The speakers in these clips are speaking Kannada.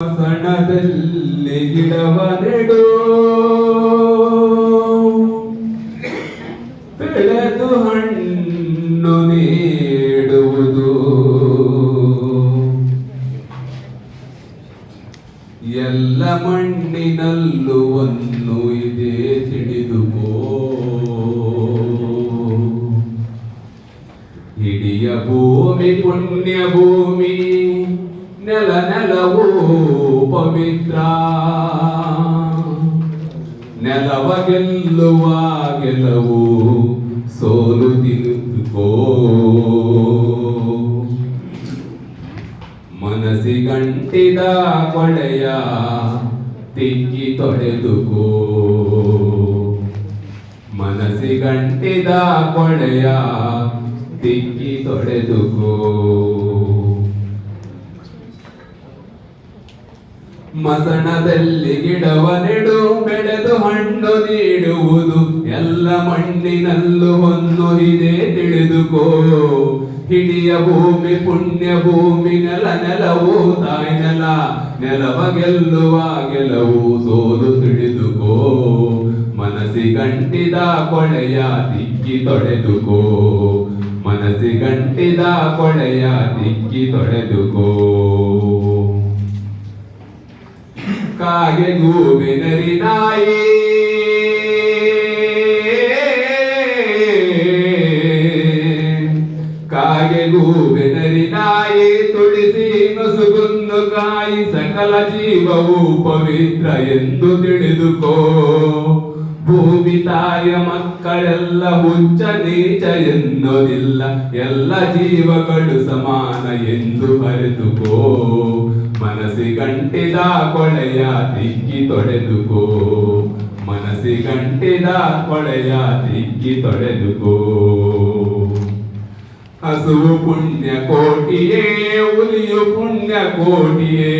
ಸಣದಲ್ಲಿ ಗಿಡವ ನೆಡು. ಬೆಳೆದು ಹಣ್ಣು ನೀಡುವುದು. ಎಲ್ಲ ಮಣ್ಣಿನಲ್ಲೂ ಒಂದು ಇದೆ ತಿಳಿದುಕೋ ಹಿಡಿಯ ಭೂಮಿ ಪುಣ್ಯ ಭೂಮಿ. ನೆಲ ನೆಲವೂ ಪವಿತ್ರ. ನೆಲವ ಗೆಲ್ಲುವ ಗೆಲವು ಸೋಲು ತಿರುಕೋ ಮನಸ್ಸಿಗಂಟಿದ ಕೊಳೆಯ ತಿಕ್ಕಿ ತೊಳೆದುಕೋ ಮನಸ್ಸಿಗಂಟಿದ ಕೊಳೆಯ ತಿಕ್ಕಿ ತೊಳೆದುಕೋ ಮಸಣದಲ್ಲಿ ಗಿಡವ ನೆಡು, ಬೆಳೆದು ಹಣ್ಣು ನೀಡುವುದು ಎಲ್ಲ ಮಣ್ಣಿನಲ್ಲೂ ಹೊನ್ನು ಇದೆ ತಿಳಿದುಕೋ. ಹಿಡಿಯ ಭೂಮಿ, ಪುಣ್ಯ ಭೂಮಿ, ನೆಲ ನೆಲವು, ತಾಯಿ ನೆಲ ನೆಲವ ಗೆಲ್ಲುವ ಗೆಲವು ಸೋಲು ತಿಳಿದುಕೋ. ಮನಸ್ಸಿಗಂಟಿದ ಕೊಳೆಯ ದಿಕ್ಕಿ ಮನಸ್ಸಿ ಗಂಟಿದ ಕೊಳೆಯ ದಿಕ್ಕಿ ತೊಳೆದುಕೋ. ಕಾಗೆ ಗೂಬೆನರಿ ನಾಯಿ ಕಾಗೆ ಗೂಬೆನರಿ ನಾಯಿ ತುಳಿಸಿ ನಸುಗುನ್ನು ಕಾಯಿ ಸಕಲ ಜೀವವು ಪವಿತ್ರ ಎಂದು ತಿಳಿದುಕೋ. ಭೂಮಿ ತಾಯ ಮಕ್ಕಳೆಲ್ಲ ಹುಚ್ಚ ನೀಚ ಎನ್ನುವುದಿಲ್ಲ. ಎಲ್ಲ ಜೀವಗಳು ಸಮಾನ ಎಂದು ಅರಿತುಕೋ. ಮನಸ್ಸಿಗಂಟಿದ ಕೊಳೆಯ ದಿಕ್ಕಿ ಮನಸ್ಸಿ ಮನಸ್ಸಿಗಂಟಿದ ಕೊಳೆಯ ದಿಕ್ಕಿ ತೊಡೆದುಕೋ ಹಸುವು ಪುಣ್ಯ ಕೋಟಿಯೇ, ಹುಲಿಯು ಪುಣ್ಯ ಕೋಟಿಯೇ.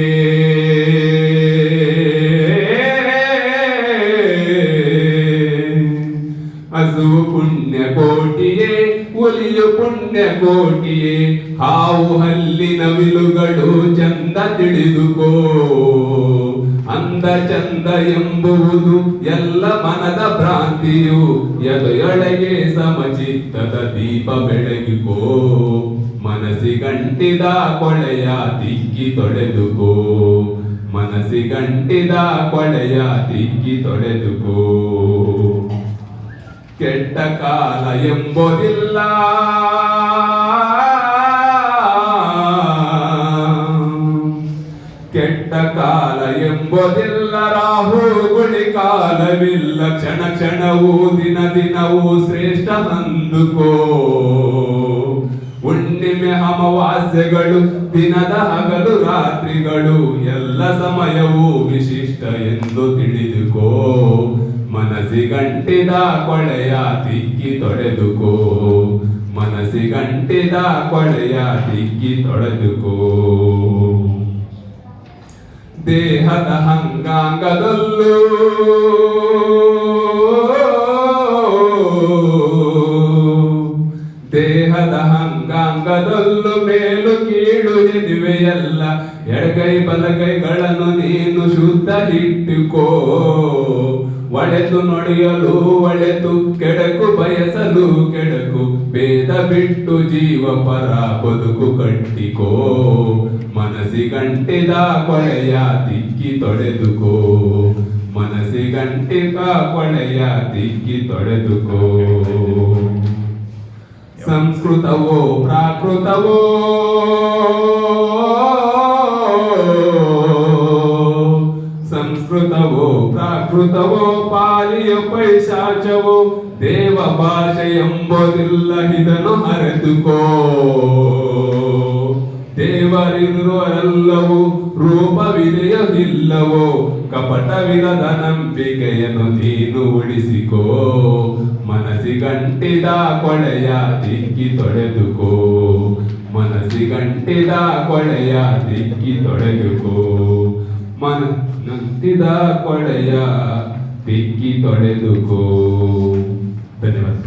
ಹಸುವು ಪುಣ್ಯ ಕೋಟಿಯೇ, ಹುಲಿಯು ಪುಣ್ಯ ಕೋಟಿಯೇ. ಹಾವು ಹಲ್ಲಿನ ವಿಲುಗಳು ಚಂದ ತಿಳಿದುಕೋ. ಅಂದ ಚಂದ ಎಂಬುವುದು ಎಲ್ಲ ಮನದ ಭ್ರಾಂತಿಯು. ಎದೆಯೊಳಗೆ ಸಮಚಿತ್ತದ ದೀಪ ಬೆಳಗಿಕೋ ಮನಸ್ಸಿಗಂಟಿದ ಕೊಳೆಯ ದಿಕ್ಕಿ ತೊಳೆದುಕೋ. ಮನಸ್ಸಿಗಂಟಿದ ಕೊಳೆಯ ದಿಕ್ಕಿ ತೊಳೆದುಕೋ. ಕೆಟ್ಟ ಕಾಲ ಎಂಬುದಿಲ್ಲ. ಕಾಲವಿಲ್ಲ ಕ್ಷಣ ಕ್ಷಣವೂ ದಿನ ದಿನವೂ ಶ್ರೇಷ್ಠ ಅಂದುಕೋ ಹುಣ್ಣಿಮೆ ಅಮಾವಾಸ್ಯೆಗಳು, ದಿನದ ಹಗಲು ರಾತ್ರಿಗಳು, ಎಲ್ಲ ಸಮಯವೂ ವಿಶಿಷ್ಟ ಎಂದು ತಿಳಿದುಕೋ. ಮನಸ್ಸಿಗಂಟಿದ ಕೊಳೆಯ ದಿಕ್ಕಿ ತೊಳೆದುಕೋ. ಮನಸ್ಸಿಗಂಟಿದ ಕೊಳೆಯ ತಿಕ್ಕಿ ತೊಳೆದುಕೋ. ದೇಹದ ಹಂಗಾಂಗದಲ್ಲೂ ದೇಹದ ಹಂಗಾಂಗದಲ್ಲೂ ಮೇಲು ಕೀಳು ಎದಿವೆಯಲ್ಲ ಎಡಗೈ ಬಲಗೈಗಳನ್ನು ನೀನು ಶುದ್ಧ ಇಟ್ಟುಕೋ. ಒಳೆತು ನೊಡೆಯಲು ಒಳೆತು ಕೆಡಕು ಬಯಸಲು ಕೆಡಕು. ಭೇದ ಬಿಟ್ಟು ಜೀವ ಪರ ಬದುಕು ಕಟ್ಟಿಕೋ. ಮನಸ್ಸಿಗಂಟಿದ ಕೊಳೆಯ ದಿಕ್ಕಿ ತೊಳೆದುಕೋ. ಮನಸ್ಸಿಗಂಟಿದ ಕೊಳೆಯ ದಿಕ್ಕಿ ತೊಳೆದುಕೋ. ಸಂಸ್ಕೃತವೋ, ಪ್ರಾಕೃತವೋ. ಸಂಸ್ಕೃತವೋ, ಪ್ರಾಕೃತವೋ, ಪಾಲಿಯ ಪೈಶಾಚವೋ. ದೇವ ಭಾಷೆ ಎಂಬುದಿಲ್ಲ, ಇದನ್ನು ಅರಿತುಕೋ. ದೇವರಿರುವರೆಲ್ಲವೂ ಎಲ್ಲವೂ ಇಲ್ಲವೋ ಕಪಟವಿರದ ನಂಬಿಕೆಯನ್ನು ನೀನು ಉಳಿಸಿಕೋ, ಮನಸ್ಸಿಗಂಟಿದ ಕೊಳೆಯ ದಿಕ್ಕಿ ತೊಳೆದುಕೋ, ಮನಸ್ಸಿಗಂಟಿದ ಕೊಳೆಯ ದಿಕ್ಕಿ ತೊಳೆದುಕೋ ಮನಸ್ಸಿದ ಕೊಳೆಯ ದಿಕ್ಕಿ ತೊಳೆದುಕೋ. ಧನ್ಯವಾದ.